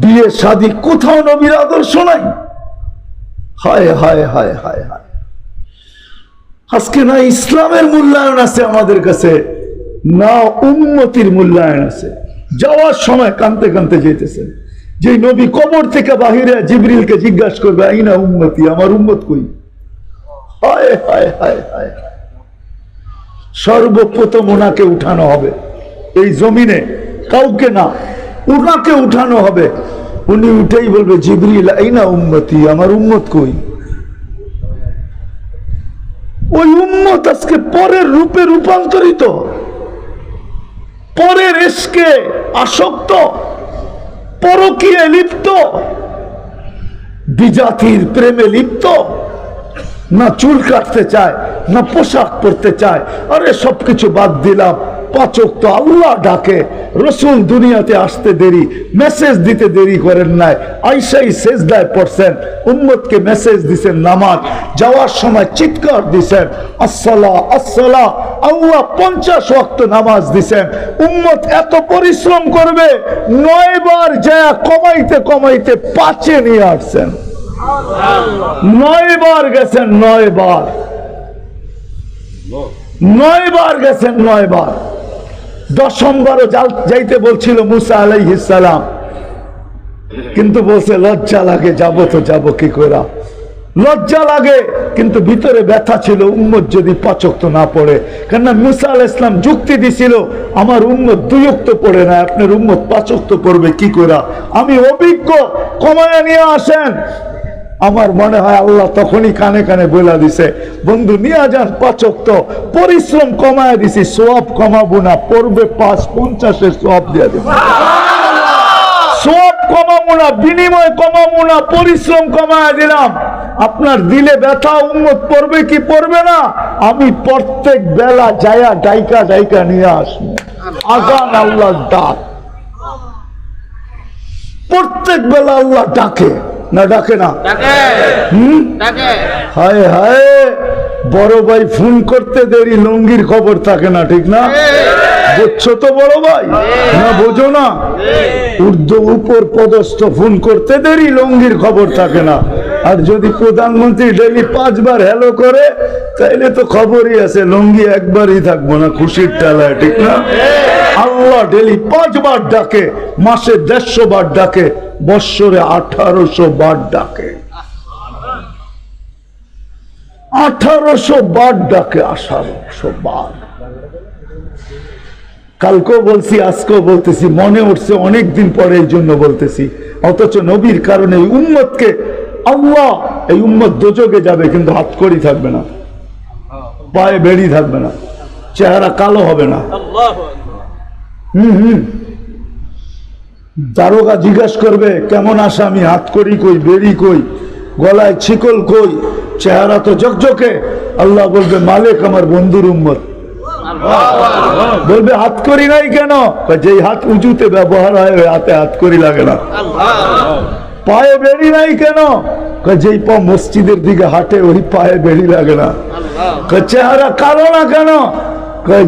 বিয়ে শাদী কোথাও নবীর আদর্শ নাই। হায় হায় হায় হায় হায়। আজকে না ইসলামের মূল্যায়ন আছে আমাদের কাছে, না উন্নতির মূল্যায়ন আছে। যাওয়ার সময় কানতে কানতে যেতেছেন যে নবী কবর থেকে বাহিরে জিবরিলকে জিজ্ঞাসা করবে, আইনা উন্নতি আমার উন্মত কই? হায় হায় হায় হায়। সর্বপ্রথম ওনাকে উঠানো হবে। এই জমিনে কাউকে না ওনাকে উঠানো হবে। উনি উঠেই বলবে, জিবরিল এই না উন্নতি আমার উন্মত কই? ওই উন্মত আজকে পরের রূপে রূপান্তরিত। পরের এসকে আসক্ত, পরকীয় লিপ্ত, বিজাতির প্রেমে লিপ্ত, না চুল কাটতে চায়, না পোশাক পরতে চায়। আরে সবকিছু বাদ দিলাম। পাচক তো আল্লাহ ডাকে। রসুল দুনিয়াতে আসতে দেরি মেসেজ দিতে দেরি করেন নাই। আইসাই সেজদায় পড়ছেন, উম্মতকে মেসেজ দিছেন নামাজ, যাওয়ার সময় চিৎকার দিছেন, আসসালা আসসালা, আল্লাহ পঞ্চাশ ওয়াক্ত নামাজ দিছেন। উম্মত এত পরিশ্রম করবে, নয় বার যা কমাইতে কমাইতে পাঁচে নিয়ে আসছেন। নয় বার গেছেন নয় বার। নয় বার গেছেন নয় বার। দশম বারও যাইতে বলছিল মুসা আলাইহিসালাম কিন্তু বলছে, লজ্জা লাগে, যাব তো যাব কি করে লজ্জা লাগে, কিন্তু ভিতরে ব্যথা ছিল, উম্মত যদি পাচক তো না পড়ে। কেননা মুসা আল ইসলাম যুক্তি দিছিল, আমার উম্মত দুয়ক্ত পড়ে না, আপনার উম্মত পাচক তো পড়বে কি করে আমি অভিজ্ঞ, কমায় নিয়ে আসেন। আমার মনে হয় আল্লাহ তখনই কানে কানে বলে দিছে বন্ধু নিয়ে যান পাচক তো পরিশ্রম কমায় দিছি সব কমাবো না পড়বে পাঁচ পঞ্চাশের সব দিয়ে দেবো। কমাবো না বিনিময় কমাবো না পরিশ্রম কমায় দিলাম। আপনার দিলে ব্যথা উন্মত পড়বে কি পড়বে না আমি প্রত্যেক বেলা যায়া ডাইকা ডাইকা নিয়ে আসব আগান আল্লাহ ডাক। প্রত্যেক বেলা আল্লাহ ডাকে। না ডাকে না। হুম? হায় হায় বড় ভাই ফোন করতে দেরি লঙ্গির খবর থাকে না ঠিক না? বুঝছ তো বড় ভাই? না বোঝো না? উর্ধ উপর পদস্থ ফোন করতে দেরি লঙ্গির খবর থাকে না। আর যদি প্রধানমন্ত্রী ডেলি পাঁচবার হ্যালো করে, তাইলে তো খবরই আছে, লঙ্গি একবারই থাকব না, খুশির টেলায় ঠিক না? আল্লাহ ডেলি পাঁচবার ডাকে, মাসে দেড়শো বার ডাকে, বৎসরে আঠারোশো বার ডাকে। আঠারোশো বার ডাকে আঠারোশো বার কালকেও বলছি, আজকেও বলতেছি, মনে উঠছে, অনেকদিন পরে এই জন্য বলতেছি। অথচ নবীর কারণে উম্মতকে আল্লাহ এই উম্মত দোজকে যাবে কিন্তু হাত করি থাকবে না। পায়ে বেড়ি থাকবে না। চেহারা কালো হবে না। হুম হুম। দারোগা জিজ্ঞাস করবে কেমন আসামি হাত করি কই বেড়ি কই গলায় ছিকল কই চেহারা তো ঝকঝকে আল্লাহ বলবে মালিক আমার বন্ধুর উম্মত। বলবে হাত করি নাই কেন? যেই হাত উঁচুতে ব্যবহার হয় ওই হাতে হাত করি লাগে না। পায়ে বেড়ি নাই কেন? যেই পা মসজিদের দিকে হাঁটে, ওই পায়ে বেড়ি লাগে না। চেহারা কালো না কেন?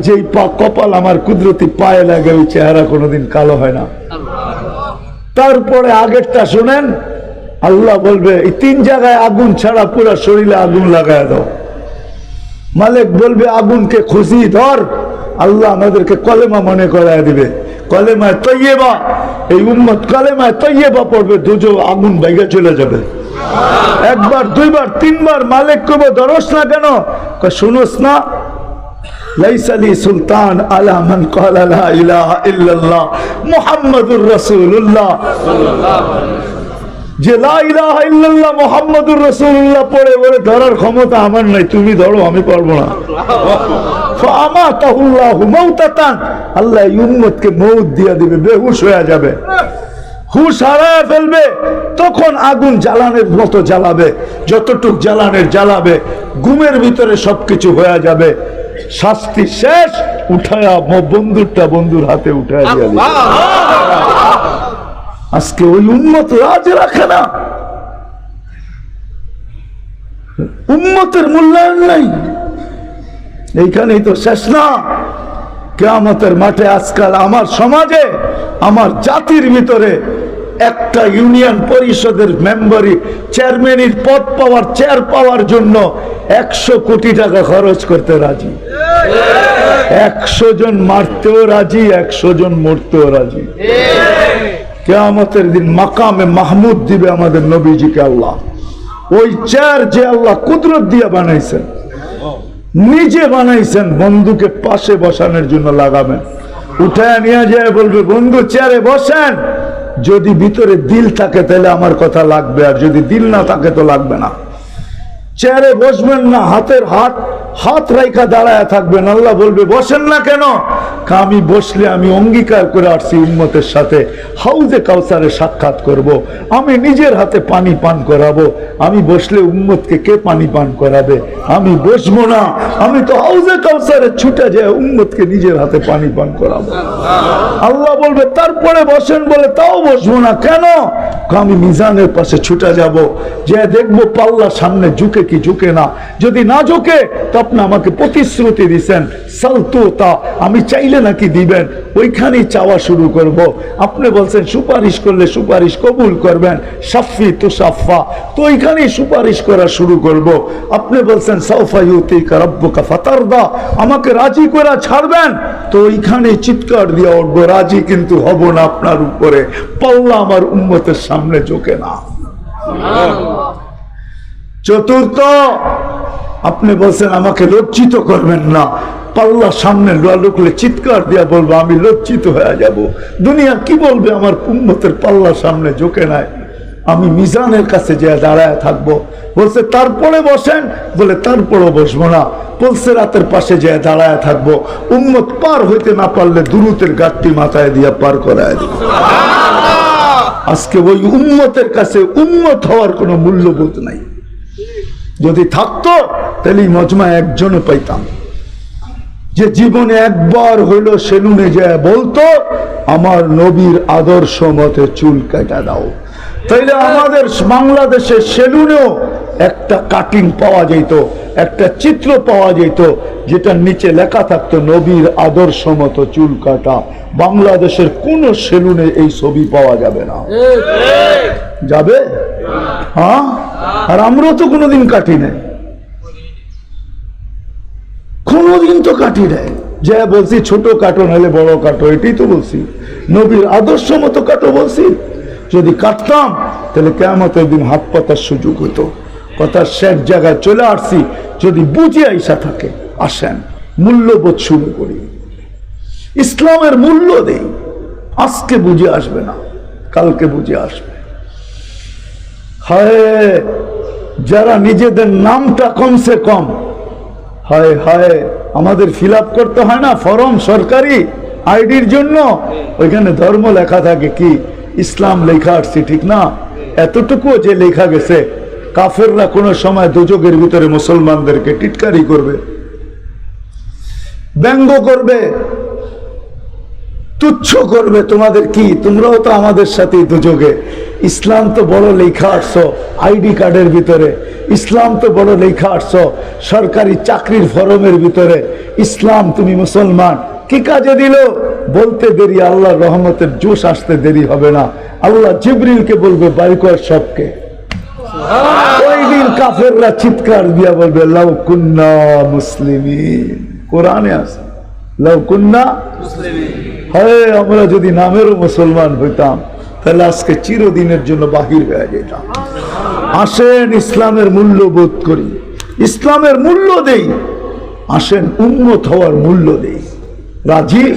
যেই পা কপাল আমার কুদরতি পায়ে লাগে, ওই চেহারা কোনোদিন কালো হয় না। তারপরে আগেরটা শোনেন, আল্লাহ বলবে, এই তিন জায়গায় আগুন ছাড়া পুরো শরীরে আগুন লাগায় দাও। মালিক বলবে, আগুনকে খুশি ধর। আল্লাহ আমাদেরকে কলেমা মনে করায় দিবে। কলেমায় তৈবা এই উম্মত কলেমায় তৈবা পড়বে, দুজো আগুন বাইকে চলে যাবে। একবার, দুইবার, তিনবার মালিক কবে দরস না কেন? শুনোস না। লাইসালি সুলতান আলা মান ক্বালা লা ইলাহা ইল্লাল্লাহ মুহাম্মাদুর রাসূলুল্লাহ। ইল্লাল্লাহ মুহাম্মাদুর রাসূলুল্লাহ পড়ে বলে, ধরার ক্ষমতা আমার নাই, তুমি ধরো, আমি পারব না। দিয়ে দিবে, বেহুশ হয়ে যাবে। হুশ তখন আগুন জ্বালানের মতো জ্বালাবে, যতটুক জ্বালানের জ্বালাবে, ঘুমের ভিতরে সবকিছু হয়ে যাবে। শাস্তি শেষ, উঠায়া বন্ধুরটা বন্ধুর হাতে উঠায় দিয়ে। আজকে ওই উন্মত রাজ রাখে না। উন্মতের মূল্যায়ন নাই। এইখানেই তো শেষ না। কেয়ামতের মাঠে আজকাল আমার সমাজে, আমার জাতির ভিতরে একটা ইউনিয়ন পরিষদের মেম্বারি চেয়ারম্যানের পদ পাওয়ার, চেয়ার পাওয়ার জন্য একশো কোটি টাকা খরচ করতে রাজি। একশো জন মারতেও রাজি, একশো জন মরতেও রাজি। কেয়ামতের দিন মাকামে মাহমুদ দিবে আমাদের নবীজিকে আল্লাহ। ওই চেয়ার যে আল্লাহ কুদরত দিয়ে বানাইছেন, নিজে বানাইছেন, বন্ধুকে পাশে বসানোর জন্য লাগাবেন। উঠায় নিয়ে যায় বলবে, বন্ধু চেয়ারে বসেন। যদি ভিতরে দিল থাকে তাহলে আমার কথা লাগবে, আর যদি দিল না থাকে তো লাগবে না। চেয়ারে বসবেন না, হাতের হাত হাত রাইখা দাঁড়ায় থাকবেন, আল্লাহ বলবে, বসেন না কেন? আমি বসলে আমি অঙ্গীকার করে আসছি উন্মতের সাথে। হাউজে কাউসারে সাক্ষাৎ করব। আমি নিজের হাতে পানি পান করাবো। আমি বসলে উম্মতকে কে পানি পান করাবে? আমি বসবো না। আমি তো হাউজে কাউসারে ছুটে যায় উম্মতকে নিজের হাতে পানি পান করাবো। আল্লাহ বলবে, তারপরে বসেন বলে, তাও বসবো না। কেন? আমি মিজানের পাশে ছুটে যাব। যে দেখব পাল্লা সামনে ঝুঁকে কি ঝুঁকে না। যদি না ঝুঁকে, তো আপনি আমাকে প্রতিশ্রুতি দিছেন সালতুতা আমি চাইলে নাকি দিবেন, ওইখানেই চাওয়া শুরু করব। আপনি বলছেন, সুপারিশ করলে সুপারিশ কবুল করবেন, সাফি তো সাফা। তো ওইখানেই সুপারিশ করা শুরু করব। আপনি বলছেন, সাউফা ইউতি কারাব্বকা ফাতারদা, আমাকে রাজি করা ছাড়বেন। তো ওইখানে চিৎকার দিয়ে উঠবো, রাজি কিন্তু হব না আপনার উপরে। পাল্লা আমার উম্মতের সামনে ঝোঁকে না। চতুর্থ আপনি বলছেন আমাকে লজ্জিত করবেন না। পাল্লা সামনে লুকলে চিৎকার দিয়া বলব আমি লজ্জিত হয়ে যাব। দুনিয়া কি বলবে আমার উম্মতের পাল্লা সামনে ঝোঁকে নাই। আমি মিজানের কাছে যে দাঁড়ায় থাকব। বলছে তারপরে বসেন। বলে তারপরও বসবো না। বলছে রাতের পাশে যে দাঁড়ায় থাকব। উম্মত পার হইতে না পারলে দুরুতের গাঠটি মাথায় দিয়া পার করায় দিব। আজকে ওই উম্মতের কাছে উম্মত হওয়ার কোনো মূল্যবোধ নাই। যদি থাকতো তাহলে মজমা একজনও পাইতাম। যে জীবনে একবার হইল সেলুনে যায় বলতো আমার নবীর আদর্শ মতে চুল কাটা দাও। তাইলে আমাদের বাংলাদেশের সেলুনেও একটা কাটিং পাওয়া যেত একটা চিত্র পাওয়া যেত যেটার নিচে লেখা থাকতো নবীর আদর্শ মতো চুল কাটা। বাংলাদেশের কোন সেলুনে এই ছবি পাওয়া যাবে না। যাবে? হ্যাঁ? আর আমরাও তো কোনোদিন কাটি নাই। কোনোদিন তো কাটি নাই। যা বলছি ছোট কাটো নাহলে বড় কাটো, এটাই তো বলছি। নবীর আদর্শ মতো কাটো বলছি। যদি কাটতাম, তাহলে কেমতের দিন হাত পাতার সুযোগ হতো। কথার শেষ জায়গায় চলে আসছি। যদি বুঝে আইসা থাকে, আসেন। মূল্যবোধ শুরু করি। ইসলামের মূল্য দেই। আজকে বুঝে আসবে না, কালকে বুঝে আসবে। যারা নিজেদের নামটা কমসে কম। হায় হায়, আমাদের ফিল করতে হয় না? ফরম সরকারি আইডির জন্য? ওইখানে ধর্ম লেখা থাকে কি? ইসলাম লেখা আসছে ঠিক না? এতটুকুও যে লেখা গেছে, কাফেররা কোনো সময় দুযোগের ভিতরে মুসলমানদেরকে টিটকারি করবে, ব্যঙ্গ করবে, তুচ্ছ করবে, তোমাদের কি? তোমরাও তো আমাদের সাথে দুযোগে। ইসলাম তো বড় লেখা আসছো আইডি কার্ডের ভিতরে। ইসলাম তো বড় লেখা আসছো সরকারি চাকরির ফরমের ভিতরে। ইসলাম তুমি মুসলমান কি কাজে দিল? বলতে দেরি আল্লাহ রহমতের জোশ আসতে দেরি হবে না। আল্লাহ জিবরিলকে বলবে বাড়িকর সবকে। ওই দিন কাফেররা চিৎকার দিয়া বলবে লাউ কুন্না মুসলিমিন। কোরআনে আছে লাউ কুন্না হয় আমরা যদি নামেরও মুসলমান হইতাম তাহলে আজকে চিরদিনের জন্য বাহির হয়ে যেতাম আসেন ইসলামের মূল্য বোধ করি। ইসলামের মূল্য দেই। আসেন উন্নত হওয়ার মূল্য দেই। রাজি?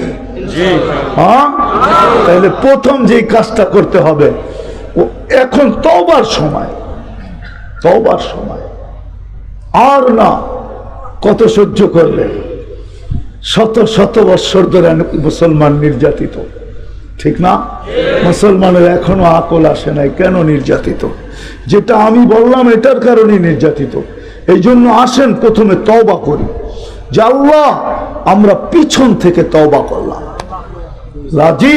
হ্যাঁ? তাহলে প্রথম যে কাজটা করতে হবে ও এখন তবার সময়। তবার সময়। আর না কত সহ্য করবে শত শত বৎসর ধরে মুসলমান নির্যাতিত। ঠিক না? মুসলমানের এখনও আকল আসে নাই, কেন নির্যাতিত? যেটা আমি বললাম, এটার কারণে নির্যাতিত। এই জন্য আসেন, প্রথমে তবা করি। যে আল্লাহ, আমরা পিছন থেকে তবা করলাম। রাজি?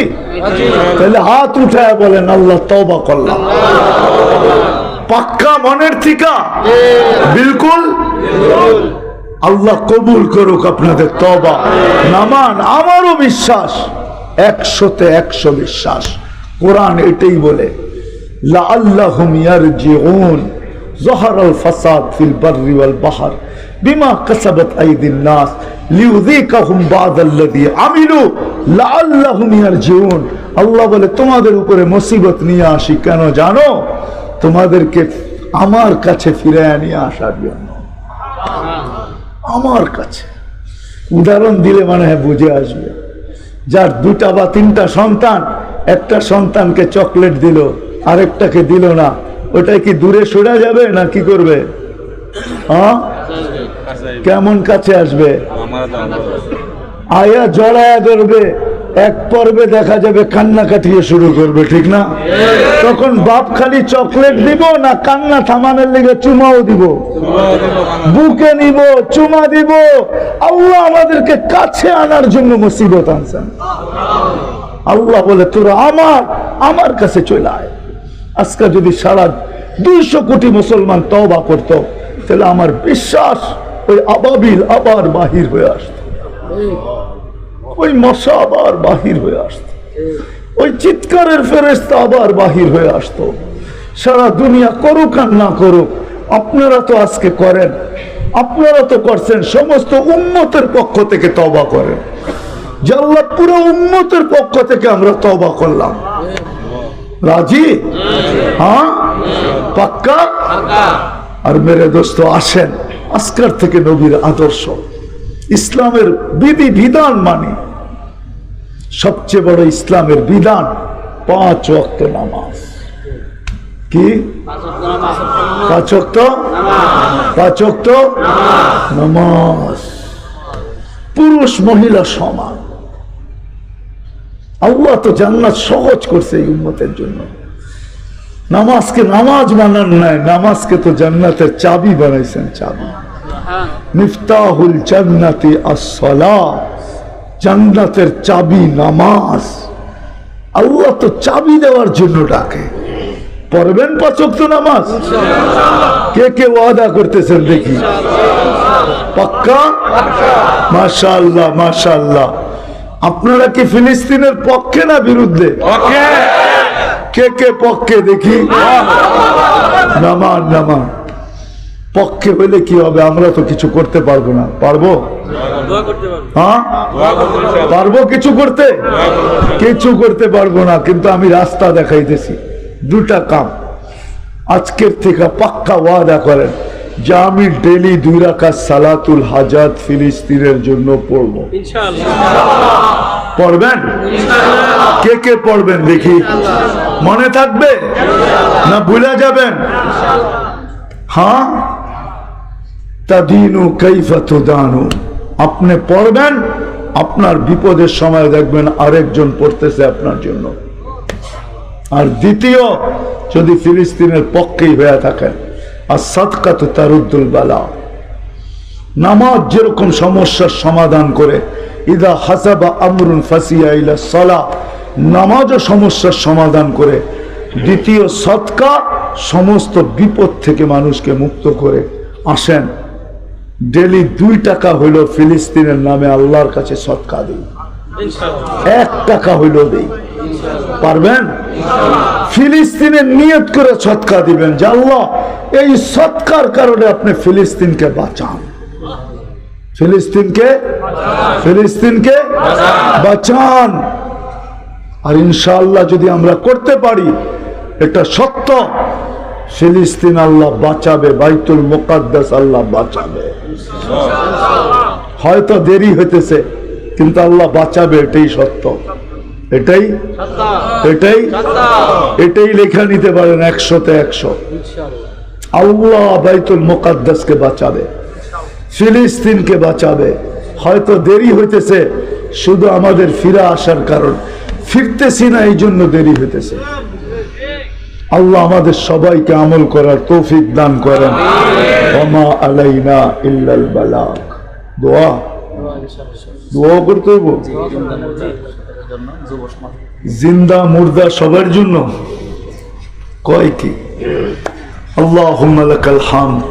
তাহলে হাত উঠায় বলেন, আল্লাহ তবা করলাম। পাক্কা মনের থিকা বিলকুল? আল্লাহ কবুল করুক আপনাদের তবা নামান, আমারও বিশ্বাস। একশোতে একশো বিশ্বাস। কোরআন এটাই বলে বলে, তোমাদের উপরে মুসিবত নিয়ে আসি কেন জানো? তোমাদেরকে আমার কাছে ফিরে নিয়ে আসার জন্য। আমার কাছে। উদাহরণ দিলে মানে হ্যাঁ বুঝে আসবে। যার দুটা বা তিনটা সন্তান একটা সন্তানকে চকলেট দিল আরেকটাকে দিল না। ওটাই কি দূরে সরে যাবে না কি করবে? হ্যাঁ? কেমন কাছে আসবে? আয়া জড়ায়া ধরবে। এক পর্বে দেখা যাবে কান্না কাটিয়ে শুরু করবে, ঠিক না? তখন বাপ খালি চকলেট দিব না কান্না থামানোর লিগে চুমাও দিব। বুকে নিব, চুমা দিব। আল্লাহ আমাদেরকে কাছে আনার জন্য মুসিবত আনছেন। আল্লাহ বলে, তোরা আমার আমার কাছে চলে আয়। আজকে যদি সারা দুইশো কোটি মুসলমান তওবা করত, তাহলে আমার বিশ্বাস ওই আবাবিল আবার বাহির হয়ে আসত। ওই মশা আবার বাহির হয়ে আসত। ওই চিৎকারের ফেরেস্তা আবার বাহির হয়ে আসতো। সারা দুনিয়া করুক আর না করুক, আপনারা তো আজকে করেন। আপনারা তো করছেন, সমস্ত উন্মতের পক্ষ থেকে তবা করেন। জাল্লা পুরো উন্মতের পক্ষ থেকে আমরা তবা করলাম। রাজি? হ্যাঁ? পাক্কা? আর মেরে দোস্ত আসেন। আজকার থেকে নবীর আদর্শ। ইসলামের বিধি বিধান মানি সবচেয়ে বড় ইসলামের বিধান পাঁচ ওয়াক্ত নামাজ। কি? পাঁচ পাঁচ নামাজ। পুরুষ মহিলা সমান। আল্লাহ তো জান্নাত সহজ করছে এই উম্মতের জন্য। নামাজকে নামাজ বানান নাই, নামাজকে তো জান্নাতের চাবি বানাইছেন চাবি। মিফতাহুল জান্নাতি আসলা জান্নাতের চাবি নামাজ। আল্লাহ তো চাবি দেওয়ার জন্য ডাকে। পড়বেন পাচক তো নামাজ? কে কে ওয়াদা করতেছেন দেখি? পাক্কা? মাশাল্লাহ মাশাল্লাহ আপনারা কি ফিলিস্তিনের পক্ষে না বিরুদ্ধে? কে কে পক্ষে দেখি? নামান নামান পক্ষে হইলে কি হবে? আমরা তো কিছু করতে পারব না। পারব? হ্যাঁ? পারব। কিছু করতে? কিছু করতে পারব না কিন্তু আমি রাস্তা দেখাইতেছি। দুটা কাম। আজকের থেকে পাক্কা ওয়াদা করেন যে আমি ডেলি দুই রাখা সালাতুল হাজাত ফিলিস্তিনের জন্য পড়ব। পড়বেন? কে কে পড়বেন দেখি? মনে থাকবে? না ভুলে যাবেন? হ্যাঁ? আপনি পড়বেন, আপনার বিপদের সময় দেখবেন আরেকজন পড়তেছে আপনার জন্য। আর দ্বিতীয়, যদি ফিলিস্তিনের পক্ষেই হয়ে থাকেন, আর সৎকাত তারুদ্দুল বালা। নামাজ যেরকম সমস্যার সমাধান করে, ইদা হাসাবা আমরুন ফাসিয়া ইলা সলা, নামাজও সমস্যার সমাধান করে, দ্বিতীয় সৎকা সমস্ত বিপদ থেকে মানুষকে মুক্ত করে আসেন। ডেলি দুই টাকা হইল ফিলিস্তিনের নামে আল্লাহর কাছে সৎকা দিই। এক টাকা হইল দিই। পারবেন? ফিলিস্তিনের নিয়ত করে সৎকা দিবেন যে আল্লাহ এই সৎকার কারণে আপনি ফিলিস্তিনকে বাঁচান। ফিলিস্তিনকে ফিলিস্তিনকে বাঁচান। আর ইনশাআল্লাহ যদি আমরা করতে পারি এটা সত্য। ফিলিস্তিন আল্লাহ বাঁচাবে, বাইতুল মোকাদ্দাস আল্লাহ বাঁচাবে। হয়তো দেরি হইতেছে, কিন্তু আল্লাহ বাঁচাবে, এটাই সত্য। এটাই? এটাই? এটাই লেখা নিতে পারেন একশোতে একশো। আল্লাহ বাইতুল মোকাদ্দাসকে বাঁচাবে, ফিলিস্তিনকে বাঁচাবে। হয়তো দেরি হইতেছে, শুধু আমাদের ফিরে আসার কারণ। ফিরতেছি না এই জন্য দেরি হইতেছে। আল্লাহ আমাদের সবাইকে আমল করার তৌফিক দান করেন ওমা আলাইনা ইল্লাল বালাগ দোয়া দোয়া করতে হইব জিন্দা মুর্দা সবার জন্য কয় কি اللهم لك الحمد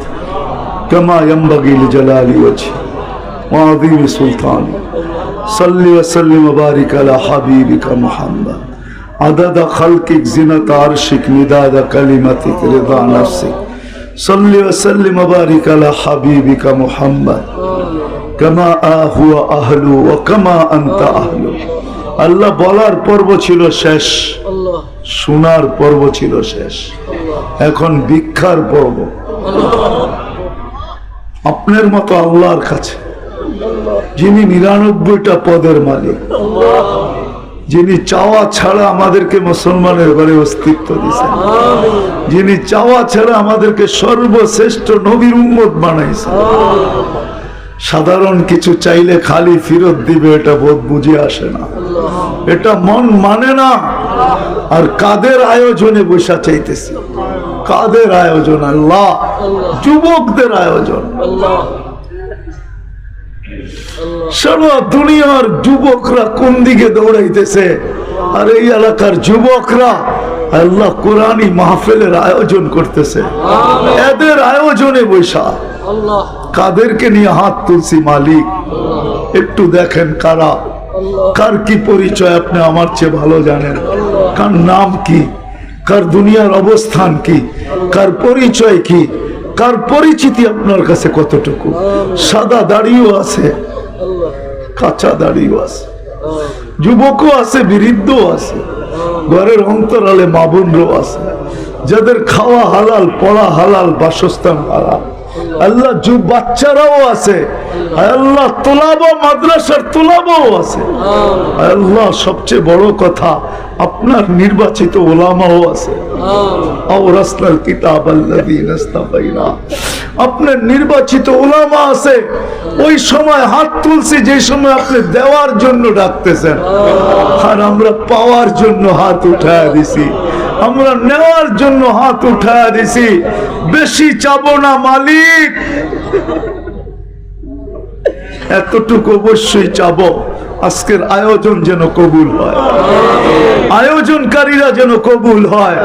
كما ينبغي لجلال وجهك وعظيم سلطانك صل وسلم وبارك على حبيبك محمد عدد خلقك زنة عرشك مداد كلمتك رضا نفسك صل وسلم وبارك على حبيبك محمد كما هو أهله وكما أنت أهله আল্লাহ বলার পর্ব ছিল শেষ আল্লাহ শোনার পর্ব ছিল শেষ এখন ভিক্ষার পর্ব আপনার মতো আল্লাহর কাছে যিনি নিরানব্বইটা পদের মালিক যিনি চাওয়া ছাড়া আমাদেরকে মুসলমানের ঘরে অস্তিত্ব দিয়েছেন। যিনি চাওয়া ছাড়া আমাদেরকে সর্বশ্রেষ্ঠ নবীর উম্মত বানাইছেন। সাধারণ কিছু চাইলে খালি ফিরত দিবে এটা বোধ বুঝে আসে না। এটা মন মানে না। আর কাদের আয়োজনে বসা চাইতেছি? কাদের আয়োজন? আল্লাহ। যুবকদের আয়োজন। আল্লাহ। সারা দুনিয়ার যুবকরা কোন দিকে দৌড়াইতেছে? আর এই এলাকার যুবকরা আল্লাহ কোরআনী মাহফিলের আয়োজন করতেছে। এদের আয়োজনে বৈশা। কাদেরকে নিয়ে হাত তুলছি মালিক? একটু দেখেন কারা। কার কি পরিচয় আপনি আমার চেয়ে ভালো জানেন? কার নাম কি? কার দুনিয়ার অবস্থান কি? কার পরিচয় কি? কার পরিচিতি আপনার কাছে কতটুকু? সাদা দাড়িও আছে। কাঁচা দাড়িও আছে। যুবকও আছে, বৃদ্ধও আছে। ঘরের অন্তরালে মাবুনরও আছে। যাদের খাওয়া হালাল, পড়া হালাল, বাসস্থান হালাল। আল্লাহ যুব বাচ্চারাও আছে। আল্লাহ তোলাবো মাদ্রাসার তোলাবো আছে। আল্লাহ। সবচেয়ে বড় কথা আপনার নির্বাচিত ওলামাও আছে। কিতাব আপনার নির্বাচিত ওলামা আছে ওই সময় হাত তুলছি যে সময় আপনি দেওয়ার জন্য ডাকতেছেন। আর আমরা পাওয়ার জন্য হাত উঠায় দিছি। আমরা নেওয়ার জন্য হাত উঠায় দিছি। বেশি চাবো না মালিক। এতটুকু অবশ্যই চাবো। আজকের আয়োজন যেন কবুল হয়। আয়োজনকারীরা যেন কবুল হয়।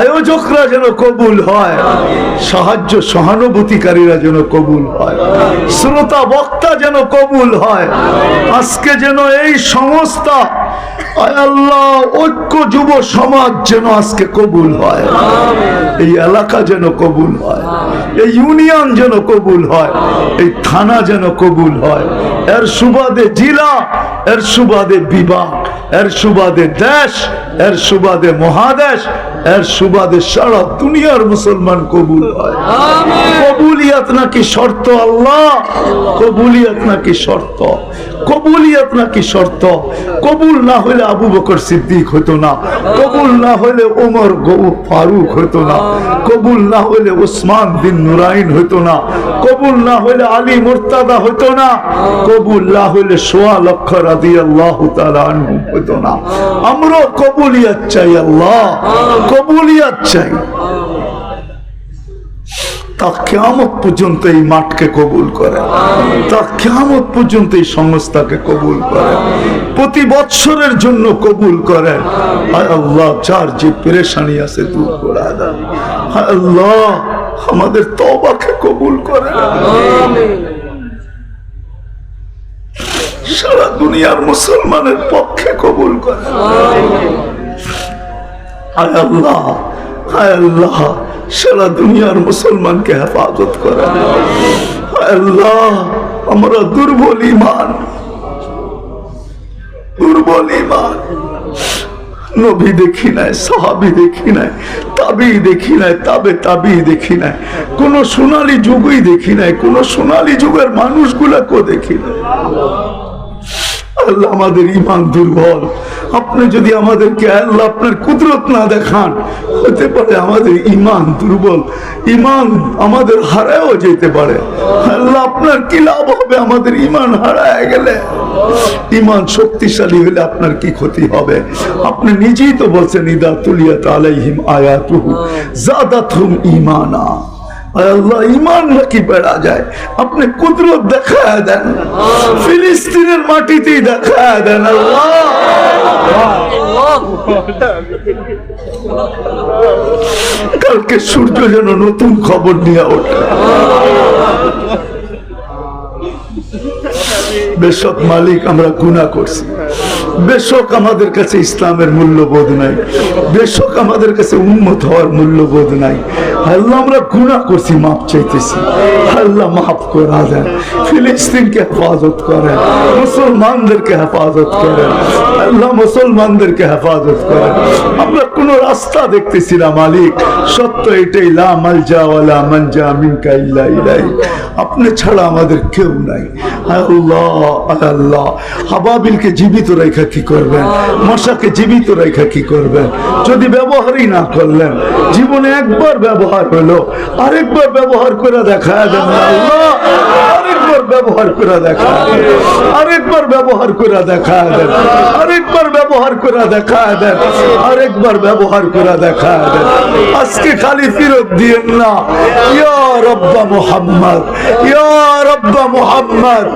আয়োজকরা যেন কবুল হয়। সাহায্য সহানুভূতিকারীরা যেন কবুল হয়। শ্রোতা বক্তা যেন কবুল হয়। আজকে যেন এই সংস্থা আল্লাহ ঐক্য যুব সমাজ যেন আজকে কবুল হয়। এই এলাকা যেন কবুল হয়। এই ইউনিয়ন যেন কবুল হয়। এই থানা যেন কবুল হয়। এর সুবাদে জেলা এর সুবাদে বিভাগ এর সুবাদে দেশ এর সুবাদে মহাদেশ এর সুবাদে সারা দুনিয়ার মুসলমান কবুল হয়। কবুলিয়াত নাকি শর্ত আল্লাহ। কবুলিয়াত নাকি শর্ত? কবুলিয়াত নাকি শর্ত? কবুল না হলে আবু বকর সিদ্দিক হতো না। কবুল না হলে ওমর গৌ ফারুক হতো না। কবুল না হলে ওসমান বিন নুরাইন হতো না। কবুল না হলে আলী মুর্তাদা হতো না। কবুল না হলে সোয়া লক্ষ রাদি আল্লাহ হতো না। আমরাও কবুলিয়াত চাই আল্লাহ। কবুলিয়াত চাই। তা কেমত পর্যন্ত এই মাঠকে কবুল করে। তা কেমত পর্যন্ত এই সংস্থাকে কবুল করে। প্রতি বৎসরের জন্য কবুল করেন হায় আল্লাহ, যার যে পেরেশানি আছে দূর করে আল্লাহ, আমাদের তবাকে কবুল করে সারা দুনিয়ার মুসলমানের পক্ষে কবুল করে হায় আল্লাহ হায় আল্লাহ। সারা দুনিয়ার মুসলমানকে হেফাজত করে। আল্লাহ, আমরা দুর্বল ইমান দুর্বল ইমান নবী দেখি নাই, সাহাবি দেখি নাই তাবি দেখি নাই, তাবে তাবি দেখি নাই। কোন সোনালী যুগই দেখি নাই, কোন সোনালী যুগের মানুষগুলাকেও দেখি নাই। আল্লাহ আমাদের ইমান দুর্বল। আপনি যদি আমাদেরকে আল্লাহ আপনার কুদরত না দেখান, হতে পারে আমাদের ইমান দুর্বল। ইমান আমাদের হারায়ও যেতে পারে। আল্লাহ আপনার কি লাভ হবে? আমাদের ইমান হারায় গেলে। ইমান শক্তিশালী হলে আপনার কি ক্ষতি হবে? আপনি নিজেই তো বলছেন, ইদা তুলিয়াত আলাইহিম আয়াতুহু, জাদাতহুম আয় আল্লাহ ইমান নাকি বেড়া যায়? আপনি কুদরত দেখা দেন। ফিলিস্তিনের মাটিতেই দেখা দেন আল্লাহ। কালকে সূর্য যেন নতুন খবর নিয়ে ওঠে। বেশক মালিক আমরা গুণা করছি। বেশক আমাদের কাছে ইসলামের মূল্যবোধ নাই। বেশক আমাদের কাছে উন্মত হওয়ার মূল্যবোধ নাই। আল্লাহ আমরা গুণা করছি মাপ চাইতেছি। আল্লাহ মাফ করা দেন ফিলিস্তিনকে হেফাজত করেন। মুসলমানদেরকে হেফাজত করেন। আল্লাহ মুসলমানদেরকে হেফাজত করেন। আমরা কোন রাস্তা দেখতেছি না, মালিক। সত্য এটাই, লা মালজা ওয়ালা মানজা মিনকা ইল্লা আপনি ছাড়া আমাদের কেউ নাই। আল্লাহ আল্লাহ হাবাবিলকে জীবিত রেখা কি করবেন? মশাকে জীবিত রেখা কি করবেন? যদি ব্যবহারই না করলেন জীবনে একবার ব্যবহার হলো আরেকবার ব্যবহার করে দেখা দেন আল্লাহ। ব্যবহার করে দেখা আরেকবার ব্যবহার করে দেখা দেন। আরেকবার ব্যবহার করে দেখা দেন। আরেকবার ব্যবহার করে দেখা দেন। আজকে খালি ফিরত দিয়েন না। ইয়া রব্বা মুহাম্মদ। ইয়া রব্বা মুহাম্মদ।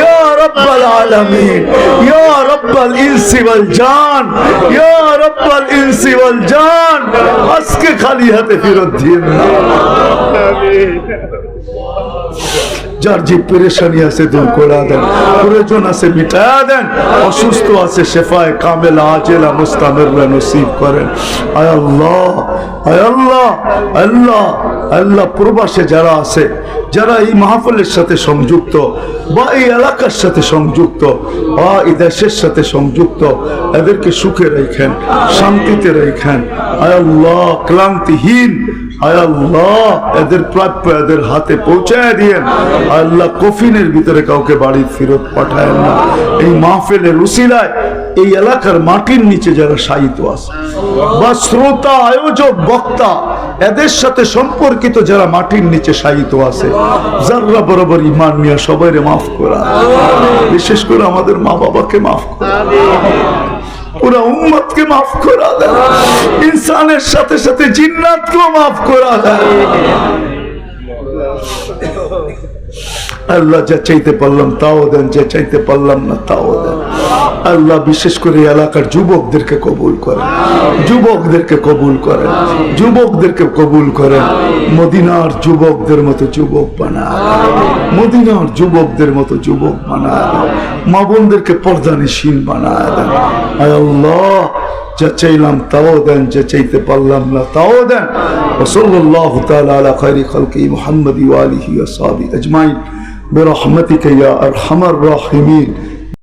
ইয়া রব্বাল আলামিন। ইয়া রব্বাল ইনসি ওয়াল জান। ইয়া রব্বাল ইনসি ওয়াল জান। আজকে খালি হাতে ফিরত দিয়েন না। যার যে পেরেশানি আছে দূর করে দেন। প্রয়োজন আছে মিটা দেন। অসুস্থ আছে শেফায় কামেলা, আজেলা মুস্তামের নসিব করেন। আয় আল্লাহ আয় আল্লাহ আল্লাহ আল্লাহ প্রবাসে যারা আছে, যারা এই মাহফলের সাথে সংযুক্ত বা এই এলাকার সাথে সংযুক্ত বা এই দেশের সাথে সংযুক্ত, এদেরকে সুখে রেখেন, শান্তিতে রেখেন। আয় আল্লাহ, ক্লান্তিহীন আল্লাহ, এদের প্রাপ্য এদের হাতে পৌঁছায় দিয়েন। আল্লাহ কফিনের ভিতরে কাউকে বাড়ির ফেরত পাঠায় না। এই মাহফিলের উসিলায় এই এলাকার মাটির নিচে যারা সাহিত্য আছে, বা শ্রোতা, আয়োজক, বক্তা, এদের সাথে সম্পর্কিত যারা মাটির নিচে সাহিত্য আছে যারা বরাবর ইমান মিয়া সবাইরে মাফ করা। বিশেষ করে আমাদের মা বাবাকে মাফ করা। পুরা উম্মতকে মাফ করা দেয়। ইনসানের সাথে সাথে জিন্নাতকেও মাফ করা দেয়। আল্লাহ যা চাইতে পারলাম তাও দেন, যা চাইতে পারলাম না তাও দেন। আল্লাহ বিশেষ করে এলাকার যুবকদেরকে কবুল করেন, যুবকদেরকে কবুল করেন, যুবকদেরকে কবুল করেন। মদিনার যুবকদের মতো যুবক বানায় মদিনার যুবকদের মতো যুবক বানায় মা বোনদেরকে পর্দানিশীল বানায় দেন আল্লাহ যা চাইলাম তাও দেন যা চাইতে পারলাম না তাও দেন وصلى الله تعالى على خير خلقه محمد وآله وصحبه أجمعين برحمتك يا أرحم الراحمين